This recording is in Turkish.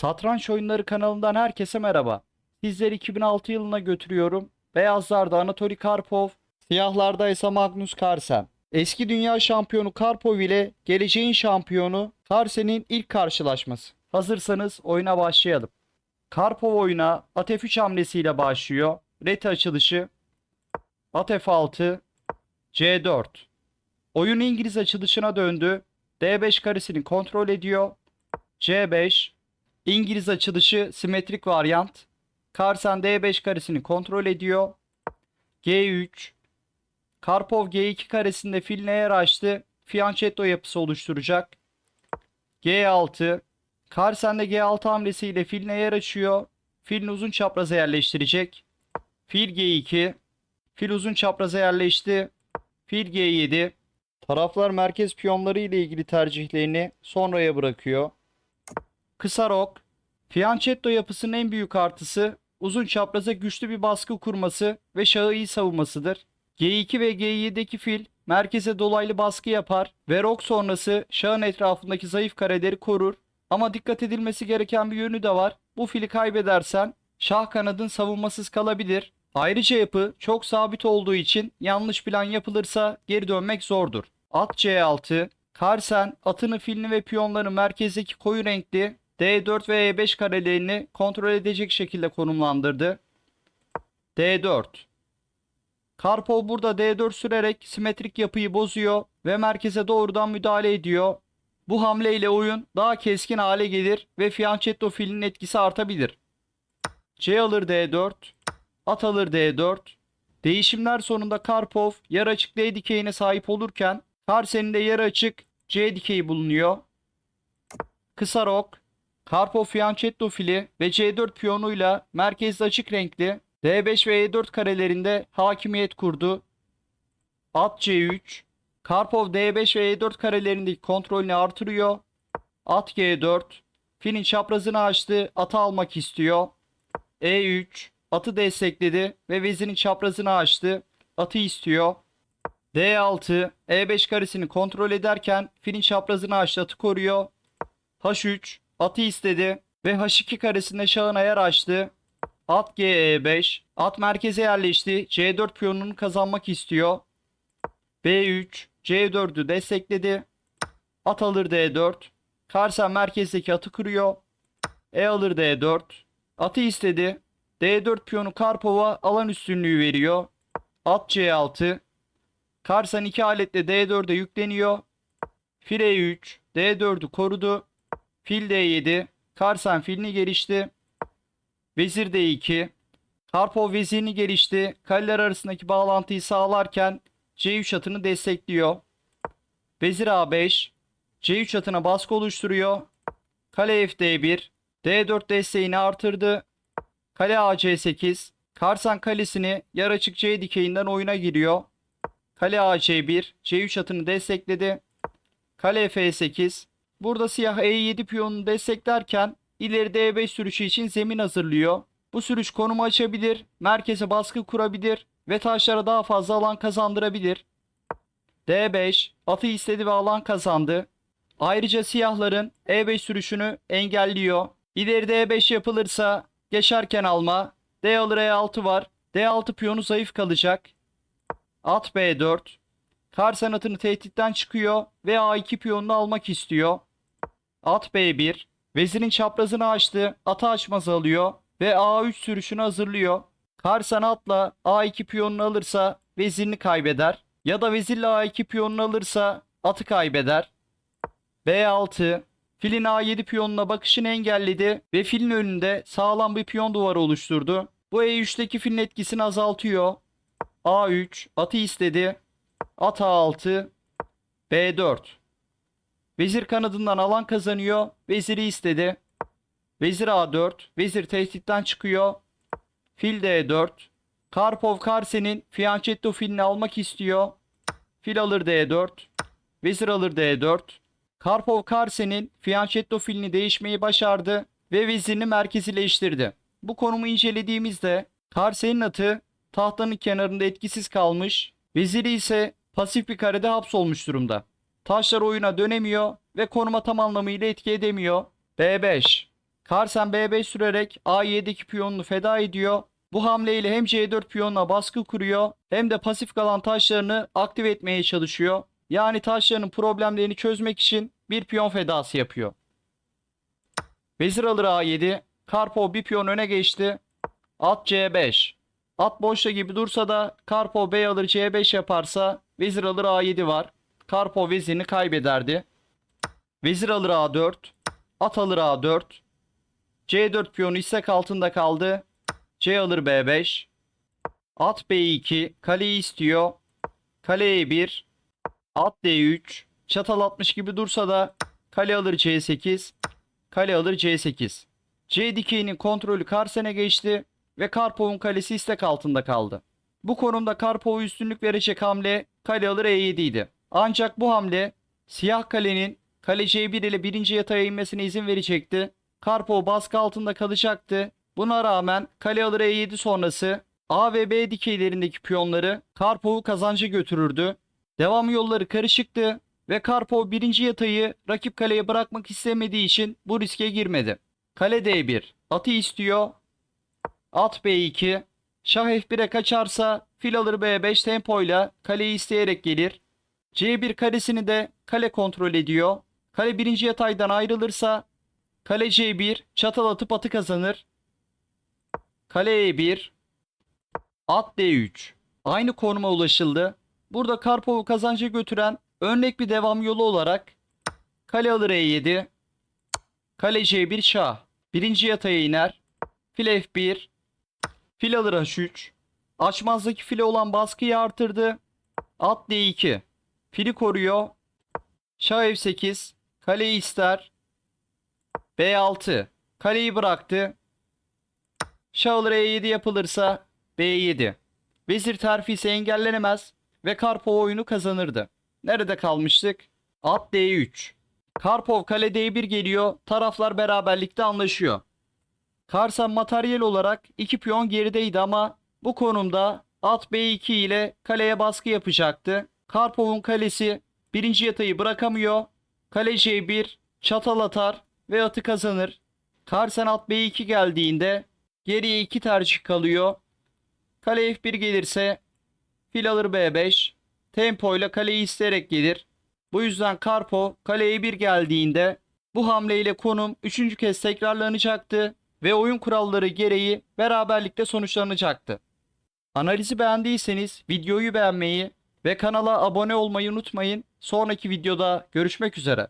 Satranç Oyunları kanalından herkese merhaba. Sizleri 2006 yılına götürüyorum. Beyazlarda Anatoly Karpov, siyahlarda ise Magnus Carlsen. Eski dünya şampiyonu Karpov ile geleceğin şampiyonu Carlsen'in ilk karşılaşması. Hazırsanız oyuna başlayalım. Karpov oyuna at F3 hamlesiyle başlıyor. Reti açılışı. At F6, C4. Oyun İngiliz açılışına döndü. D5 karesini kontrol ediyor. C5. İngiliz açılışı simetrik varyant. Carlsen D5 karesini kontrol ediyor. G3. Karpov G2 karesinde fil yer açtı. Fianchetto yapısı oluşturacak. G6. Carlsen de G6 hamlesiyle fil yer açıyor. Filin uzun çapraza yerleştirecek. Fil G2. Fil uzun çapraza yerleşti. Fil G7. Taraflar merkez piyonları ile ilgili tercihlerini sonraya bırakıyor. Kısa rok. Fianchetto yapısının en büyük artısı uzun çapraza güçlü bir baskı kurması ve şahı iyi savunmasıdır. G2 ve G7'deki fil merkeze dolaylı baskı yapar ve rok sonrası şahın etrafındaki zayıf kareleri korur. Ama dikkat edilmesi gereken bir yönü de var. Bu fili kaybedersen şah kanadın savunmasız kalabilir. Ayrıca yapı çok sabit olduğu için yanlış plan yapılırsa geri dönmek zordur. At C6, Carlsen atını filini ve piyonlarını merkezdeki koyu renkli D4 ve E5 karelerini kontrol edecek şekilde konumlandırdı. D4 Karpov burada D4 sürerek simetrik yapıyı bozuyor ve merkeze doğrudan müdahale ediyor. Bu hamleyle oyun daha keskin hale gelir ve Fianchetto filinin etkisi artabilir. C alır D4, at alır D4. Değişimler sonunda Karpov yarı açık D dikeyine sahip olurken Carlsen'in de yarı açık C dikeyi bulunuyor. Kısa rok, Karpov Fianchetto fili ve C4 piyonuyla merkezde açık renkli D5 ve E4 karelerinde hakimiyet kurdu. At C3, Karpov D5 ve E4 karelerindeki kontrolünü artırıyor. At G4, filin çaprazını açtı, atı almak istiyor. E3, atı destekledi ve vezirin çaprazını açtı, atı istiyor. D6, E5 karesini kontrol ederken filin çaprazını açtı, atı koruyor. H3, atı istedi ve H2 karesinde şahın ayar açtı. At G5, at merkeze yerleşti, C4 piyonunu kazanmak istiyor. B3, C4'ü destekledi. At alır D4. Carlsen merkezdeki atı kırıyor. E alır D4. Atı istedi. D4 piyonu Karpov'a alan üstünlüğü veriyor. At C6. Carlsen iki aletle D4'e yükleniyor. Fil E3. D4'ü korudu. Fil D7. Carlsen filini gelişti. Vezir D2. Karpov vezirini gelişti. Kaleler arasındaki bağlantıyı sağlarken C3 atını destekliyor. Vezir A5. C3 atına baskı oluşturuyor. Kale FD1. D4 desteğini artırdı. Kale AC8. Karsan kalesini yer açık C dikeyinden oyuna giriyor. Kale AC1. C3 atını destekledi. Kale F8. Burada siyah E7 piyonunu desteklerken ileride E5 sürüşü için zemin hazırlıyor. Bu sürüş konumu açabilir, merkeze baskı kurabilir ve taşlara daha fazla alan kazandırabilir. D5 atı istedi ve alan kazandı. Ayrıca siyahların E5 sürüşünü engelliyor. İleride E5 yapılırsa geçerken alma. D alır E6 var. D6 piyonu zayıf kalacak. At B4. Karsen atını tehditten çıkıyor ve A2 piyonunu almak istiyor. At B1. Vezirin çaprazını açtı. Atı açmazı alıyor ve A3 sürüşünü hazırlıyor. Karsan atla A2 piyonunu alırsa vezirini kaybeder. Ya da vezirle A2 piyonunu alırsa atı kaybeder. B6 Filin A7 piyonuna bakışını engelledi ve filin önünde sağlam bir piyon duvarı oluşturdu. Bu E3'teki filin etkisini azaltıyor. A3 atı istedi. At A6 B4 Vezir kanadından alan kazanıyor. Veziri istedi. Vezir A4. Vezir tehditten çıkıyor. Fil D4. Karpov Karsen'in Fianchetto filini almak istiyor. Fil alır D4. Vezir alır D4. Karpov Karsen'in Fianchetto filini değişmeyi başardı ve vezirini merkezileştirdi. Bu konumu incelediğimizde Karsen'in atı tahtanın kenarında etkisiz kalmış, veziri ise pasif bir karede hapsolmuş durumda. Taşlar oyuna dönemiyor ve konuma tam anlamıyla etki edemiyor. B5 Carlsen B5 sürerek A7'deki piyonunu feda ediyor. Bu hamleyle hem C4 piyonuna baskı kuruyor hem de pasif kalan taşlarını aktive etmeye çalışıyor. Yani taşlarının problemlerini çözmek için bir piyon fedası yapıyor. Vezir alır A7. Karpov bir piyon öne geçti. At C5. At boşta gibi dursa da Karpov B alır C5 yaparsa vezir alır A7 var. Karpov vezirini kaybederdi. Vezir alır A4. At alır A4. C4 piyonu istek altında kaldı. C alır B5. At B2. Kaleyi istiyor. Kale E1. At D3. Çatal atmış gibi dursa da kale alır C8. Kale alır C8. C dikeyinin kontrolü Karsen'e geçti ve Karpov'un kalesi istek altında kaldı. Bu konumda Karpov'a üstünlük verecek hamle kale alır E7 idi. Ancak bu hamle siyah kalenin kale C1 ile birinci yataya inmesine izin verecekti. Karpov baskı altında kalacaktı. Buna rağmen kale alır E7 sonrası A ve B dikeylerindeki piyonları Karpov'u kazanca götürürdü. Devam yolları karışıktı ve Karpov birinci yatayı rakip kaleye bırakmak istemediği için bu riske girmedi. Kale D1 atı istiyor. At B2 Şah F1'e kaçarsa fil alır B5 tempoyla kaleyi isteyerek gelir. C1 karesini de kale kontrol ediyor. Kale birinci yataydan ayrılırsa kale C1 çatal atıp atı kazanır. Kale E1 At D3 Aynı konuma ulaşıldı. Burada Karpov'u kazanca götüren örnek bir devam yolu olarak kale alır E7 Kale C1 şah. Birinci yataya iner. Fil F1 Fil alır H3 Açmazdaki file olan baskıyı artırdı. At D2 Fili koruyor. Şah F8 Kaleyi ister. B6 Kaleyi bıraktı. Şah alır E7 yapılırsa B7 Vezir terfisi engellenemez ve Karpov oyunu kazanırdı. Nerede kalmıştık? At D3 Karpov kale D1 geliyor. Taraflar beraberlikte anlaşıyor. Karsan materyal olarak iki piyon gerideydi ama bu konumda at B2 ile kaleye baskı yapacaktı. Karpov'un kalesi birinci yatayı bırakamıyor. Kale C1 çatal atar ve atı kazanır. Karsan at B2 geldiğinde geriye iki tercih kalıyor. Kale F1 gelirse fil alır B5. Tempo ile kaleyi isteyerek gelir. Bu yüzden Karpov kaleye 1 geldiğinde bu hamleyle konum 3. kez tekrarlanacaktı ve oyun kuralları gereği beraberlikte sonuçlanacaktı. Analizi beğendiyseniz videoyu beğenmeyi ve kanala abone olmayı unutmayın. Sonraki videoda görüşmek üzere.